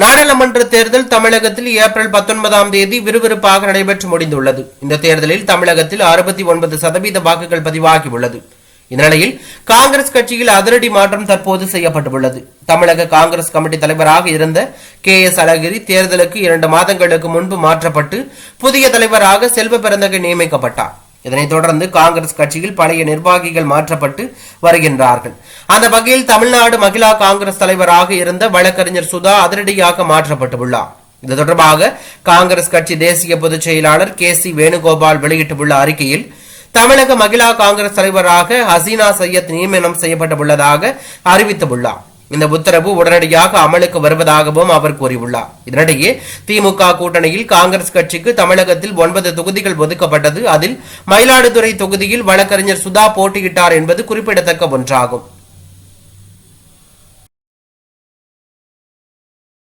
நாடாளுமன்ற தேர்தல் தமிழகத்தில் ஏப்ரல் பத்தொன்பதாம் தேதி விறுவிறுப்பாக நடைபெற்று முடிந்துள்ளது. இந்த தேர்தலில் தமிழகத்தில் அறுபத்தி ஒன்பது சதவீத வாக்குகள் பதிவாகியுள்ளது. இந்நிலையில் காங்கிரஸ் கட்சியில் அதிரடி மாற்றம் தற்போது செய்யப்பட்டுள்ளது. தமிழக காங்கிரஸ் கமிட்டி தலைவராக இருந்த கே எஸ் அழகிரி தேர்தலுக்கு இரண்டு மாதங்களுக்கு முன்பு மாற்றப்பட்டு புதிய தலைவராக செல்வ பெருந்தகை நியமிக்கப்பட்டார். இதனைத் தொடர்ந்து காங்கிரஸ் கட்சியில் பழைய நிர்வாகிகள் மாற்றப்பட்டு வருகின்றார்கள். அந்த வகையில் தமிழ்நாடு மகிழா காங்கிரஸ் தலைவராக இருந்த வழக்கறிஞர் சுதா அதிரடியாக மாற்றப்பட்டுள்ளார். இது தொடர்பாக காங்கிரஸ் கட்சி தேசிய பொதுச் செயலாளர் கே சி வேணுகோபால் வெளியிட்டுள்ள அறிக்கையில் தமிழக மகிழா காங்கிரஸ் தலைவராக ஹசீனா சையத் நியமனம் செய்யப்பட்டுள்ளதாக அறிவித்துள்ளார். இந்த உத்தரவு உடனடியாக அமலுக்கு வருவதாகவும் அவர் கூறியுள்ளார். இதனிடையே திமுக கூட்டணியில் காங்கிரஸ் கட்சிக்கு தமிழகத்தில் ஒன்பது தொகுதிகள் ஒதுக்கப்பட்டது. அதில் மயிலாடுதுறை தொகுதியில் வழக்கறிஞர் சுதா போட்டியிட்டார் என்பது குறிப்பிடத்தக்க ஒன்றாகும்.